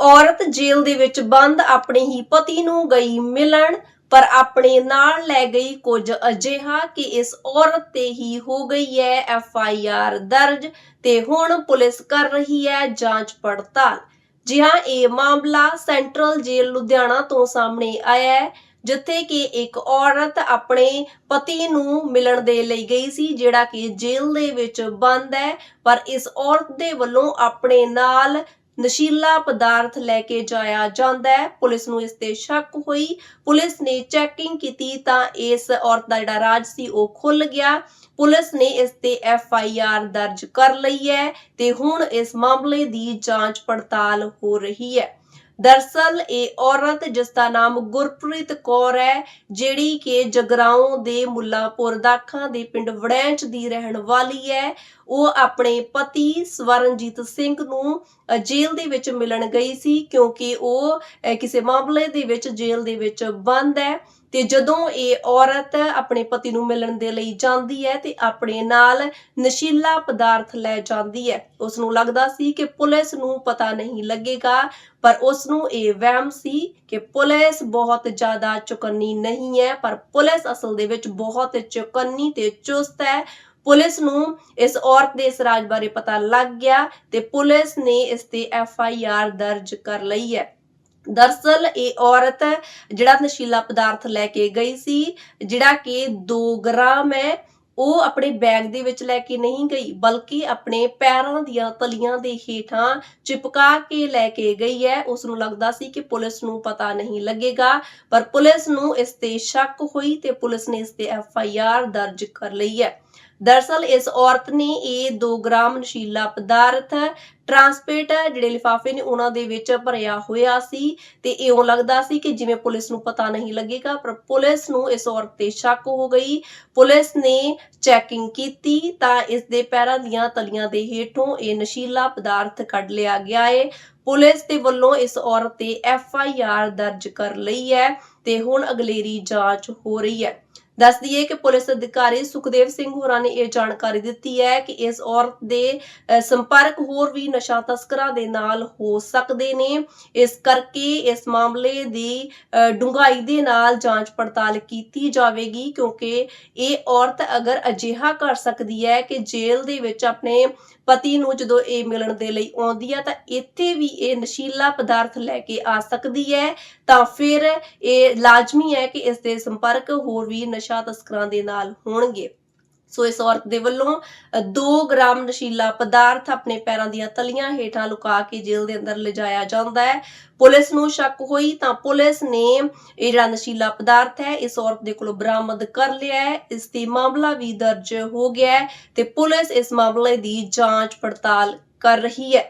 ਔਰਤ ਜੇਲ੍ਹ ਦੇ ਵਿੱਚ ਬੰਦ ਆਪਣੇ ਹੀ ਪਤੀ ਨੂੰ ਗਈ ਮਿਲਣ, ਪਰ ਆਪਣੇ ਨਾਲ ਲੈ ਗਈ ਕੁਝ ਅਜਿਹਾ ਕਿ ਇਸ ਔਰਤ ਤੇ ਹੀ ਹੋ ਗਈ ਹੈ ਐਫ ਆਈ ਆਰ ਦਰਜ ਤੇ ਹੁਣ ਪੁਲਿਸ ਕਰ ਰਹੀ ਹੈ ਜਾਂਚ ਪੜਤਾਲ। ਜੀ ਹਾਂ ਇਹ ਮਾਮਲਾ ਸੈਂਟਰਲ ਜੇਲ੍ਹ ਲੁਧਿਆਣਾ ਤੋਂ ਸਾਹਮਣੇ ਆਇਆ ਹੈ, ਜਿੱਥੇ ਕਿ ਇੱਕ ਔਰਤ ਆਪਣੇ ਪਤੀ ਨੂੰ ਮਿਲਣ ਦੇ ਲਈ ਗਈ ਸੀ, ਜਿਹੜਾ ਕਿ ਜੇਲ੍ਹ ਦੇ ਵਿੱਚ ਬੰਦ ਹੈ, ਪਰ ਇਸ ਔਰਤ ਦੇ ਵੱਲੋਂ ਆਪਣੇ ਨਾਲ ਨਸ਼ੀਲਾ ਪਦਾਰਥ ਲੈ ਕੇ ਜਾਇਆ ਜਾਂਦਾ ਹੈ। ਪੁਲਿਸ ਨੂੰ ਇਸ ਤੇ ਸ਼ੱਕ ਹੋਈ। ਪੁਲਿਸ ਨੇ ਚੈਕਿੰਗ ਕੀਤੀ ਤਾਂ ਇਸ ਔਰਤ ਦਾ ਜਿਹੜਾ ਰਾਜ ਸੀ ਉਹ ਖੁੱਲ ਗਿਆ। ਪੁਲਿਸ ਨੇ ਇਸ ਤੇ ਐਫ ਆਈ ਆਰ ਦਰਜ ਕਰ ਲਈ ਹੈ ਤੇ ਹੁਣ ਇਸ ਮਾਮਲੇ ਦੀ ਜਾਂਚ ਪੜਤਾਲ ਹੋ ਰਹੀ ਹੈ। ਦਰਸਲ ਇਹ ਔਰਤ, ਜਿਸ ਦਾ ਨਾਮ ਗੁਰਪ੍ਰੀਤ ਕੌਰ ਹੈ, ਜਿਹੜੀ ਕਿ ਜਗਰਾਉਂ ਦੇ ਮੁੱਲਾਪੁਰ ਦਾਖਾਂ ਦੇ ਪਿੰਡ ਵੜੈਂਚ ਦੀ ਰਹਿਣ ਵਾਲੀ ਹੈ ਉਹ ਆਪਣੇ ਪਤੀ ਸਵਰਨਜੀਤ ਸਿੰਘ ਨੂੰ ਜੇਲ੍ਹ ਦੇ ਵਿੱਚ ਮਿਲਣ ਗਈ ਸੀ ਕਿਉਂਕਿ ਉਹ ਕਿਸੇ ਮਾਮਲੇ ਦੇ ਵਿੱਚ ਜੇਲ੍ਹ ਦੇ ਵਿੱਚ ਬੰਦ ਹੈ ਤੇ ਜਦੋਂ ਇਹ ਔਰਤ ਆਪਣੇ ਪਤੀ ਨੂੰ ਮਿਲਣ ਦੇ ਲਈ ਜਾਂਦੀ ਹੈ ਤੇ ਆਪਣੇ ਨਾਲ ਨਸ਼ੀਲਾ ਪਦਾਰਥ ਲੈ ਜਾਂਦੀ ਹੈ ਉਸ ਨੂੰ ਲੱਗਦਾ ਸੀ ਕਿ ਪੁਲਿਸ ਨੂੰ ਪਤਾ ਨਹੀਂ ਲੱਗੇਗਾ, ਪਰ ਉਸ ਨੂੰ ਇਹ ਵਹਿਮ ਸੀ ਕਿ ਪੁਲਿਸ ਬਹੁਤ ਜ਼ਿਆਦਾ ਚੁਕੰਨੀ ਨਹੀਂ ਹੈ, ਪਰ ਪੁਲਿਸ ਅਸਲ ਦੇ ਵਿੱਚ ਬਹੁਤ ਚੁਕੰਨੀ ਤੇ ਚੁਸਤ ਹੈ ਪੁਲਿਸ ਨੂੰ ਇਸ ਔਰਤ ਦੇ ਇਸ ਰਾਜ ਬਾਰੇ ਪਤਾ ਲੱਗ ਗਿਆ ਤੇ ਪੁਲਿਸ ਨੇ ਇਸ ਤੇ ਐਫ ਆਈ ਆਰ ਦਰਜ ਕਰ ਲਈ ਹੈ। ਦਰਸਲ ਇਹ ਔਰਤ ਜਿਹੜਾ ਨਸ਼ੀਲਾ ਪਦਾਰਥ ਲੈ ਕੇ ਗਈ ਸੀ, ਜਿਹੜਾ ਕਿ 2 ਗ੍ਰਾਮ ਹੈ, ਉਹ ਆਪਣੇ ਬੈਗ ਦੇ ਵਿੱਚ ਲੈ ਕੇ ਨਹੀਂ ਗਈ, ਬਲਕਿ ਆਪਣੇ ਪੈਰਾਂ ਦੀਆਂ ਤਲੀਆਂ ਦੇ ਹੇਠਾਂ ਚਿਪਕਾ ਕੇ ਲੈ ਕੇ ਗਈ ਹੈ। ਉਸ ਨੂੰ ਲੱਗਦਾ ਸੀ ਕਿ ਪੁਲਿਸ ਨੂੰ ਪਤਾ ਨਹੀਂ ਲੱਗੇਗਾ, ਪਰ ਪੁਲਿਸ ਨੂੰ ਇਸ ਤੇ ਸ਼ੱਕ ਹੋਈ ਤੇ ਪੁਲਿਸ ਨੇ ਇਸ ਤੇ ਐਫ ਆਈ ਆਰ ਦਰਜ ਕਰ ਲਈ ਹੈ। ਦਰਸਲ ਇਸ ਔਰਤ ਨੇ ਇਹ 2 ਗ੍ਰਾਮ ਨਸ਼ੀਲਾ ਪਦਾਰਥ ਟਰਾਂਸਪੇਟ ਜਿਹੜੇ ਲਿਫਾਫੇ ਨੇ ਉਹਨਾਂ ਦੇ ਵਿੱਚ ਭਰਿਆ ਹੋਇਆ ਸੀ ਤੇ ਇਉਂ ਲੱਗਦਾ ਸੀ ਕਿ ਜਿਵੇਂ ਪੁਲਿਸ ਨੂੰ ਪਤਾ ਨਹੀਂ ਲੱਗੇਗਾ, ਪਰ ਪੁਲਿਸ ਨੂੰ ਇਸ ਔਰਤ ਤੇ ਸ਼ੱਕ ਹੋ ਗਈ। ਪੁਲਿਸ ਨੇ ਚੈਕਿੰਗ ਕੀਤੀ ਤਾਂ ਇਸ ਦੇ ਪੈਰਾਂ ਦੀਆਂ ਤਲੀਆਂ ਦੇ ਹੇਠੋਂ ਇਹ ਨਸ਼ੀਲਾ ਪਦਾਰਥ ਕੱਢ ਲਿਆ ਗਿਆ ਹੈ ਪੁਲਿਸ ਦੇ ਵੱਲੋਂ ਇਸ ਔਰਤ ਤੇ ਐਫ ਆਈ ਆਰ ਦਰਜ ਕਰ ਲਈ ਹੈ ਤੇ ਹੁਣ ਅਗਲੇਰੀ ਜਾਂਚ ਹੋ ਰਹੀ ਹੈ। ਦੱਸ ਦਈਏ ਕਿ ਪੁਲਿਸ ਅਧਿਕਾਰੀ ਸੁਖਦੇਵ ਸਿੰਘ ਹੋਰਾਂ ਨੇ ਇਹ ਜਾਣਕਾਰੀ ਦਿੱਤੀ ਹੈ ਕਿ ਇਸ ਔਰਤ ਦੇ ਸੰਪਰਕ ਹੋਰ ਵੀ ਨਸ਼ਾ ਤਸਕਰਾਂ ਦੇ ਨਾਲ ਹੋ ਸਕਦੇ ਨੇ। ਇਸ ਕਰਕੇ ਇਸ ਮਾਮਲੇ ਦੀ ਅ, ਡੂੰਘਾਈ ਦੇ ਨਾਲ ਜਾਂਚ ਪੜਤਾਲ ਕੀਤੀ ਜਾਵੇਗੀ ਕਿਉਂਕਿ ਇਹ ਔਰਤ ਅਗਰ ਅਜਿਹਾ ਕਰ ਸਕਦੀ ਹੈ ਕਿ ਜੇਲ੍ਹ ਦੇ ਵਿੱਚ ਆਪਣੇ ਪਤੀ ਨੂੰ ਜਦੋਂ ਇਹ ਮਿਲਣ ਦੇ ਲਈ ਆਉਂਦੀ ਹੈ ਤਾਂ ਇੱਥੇ ਵੀ ਇਹ ਨਸ਼ੀਲਾ ਪਦਾਰਥ ਲੈ ਕੇ ਆ ਸਕਦੀ ਹੈ। ਤਾਂ ਫਿਰ ਇਹ ਲਾਜ਼ਮੀ ਹੈ ਕਿ ਇਸ ਦੇ ਸੰਪਰਕ ਹੋਰ ਵੀ ਨਸ਼ਾ ਤਸਕਰਾਂ ਦੇ ਨਾਲ ਹੋਣਗੇ। ਸੋ ਇਸ ਔਰਤ ਦੇ ਵੱਲੋਂ 2 ਗ੍ਰਾਮ ਨਸ਼ੀਲਾ ਪਦਾਰਥ ਆਪਣੇ ਪੈਰਾਂ ਦੀਆਂ ਤਲੀਆਂ ਹੇਠਾਂ ਲੁਕਾ ਕੇ ਜੇਲ੍ਹ ਦੇ ਅੰਦਰ ਲਿਜਾਇਆ ਜਾਂਦਾ ਹੈ। ਪੁਲਿਸ ਨੂੰ ਸ਼ੱਕ ਹੋਈ ਤਾਂ ਪੁਲਿਸ ਨੇ ਇਹ ਜਿਹੜਾ ਨਸ਼ੀਲਾ ਪਦਾਰਥ ਹੈ, ਇਸ ਔਰਤ ਦੇ ਕੋਲੋਂ ਬਰਾਮਦ ਕਰ ਲਿਆ ਹੈ। ਇਸ ਤੇ ਮਾਮਲਾ ਵੀ ਦਰਜ ਹੋ ਗਿਆ ਹੈ ਤੇ ਪੁਲਿਸ ਇਸ ਮਾਮਲੇ ਦੀ ਜਾਂਚ ਪੜਤਾਲ ਕਰ ਰਹੀ ਹੈ।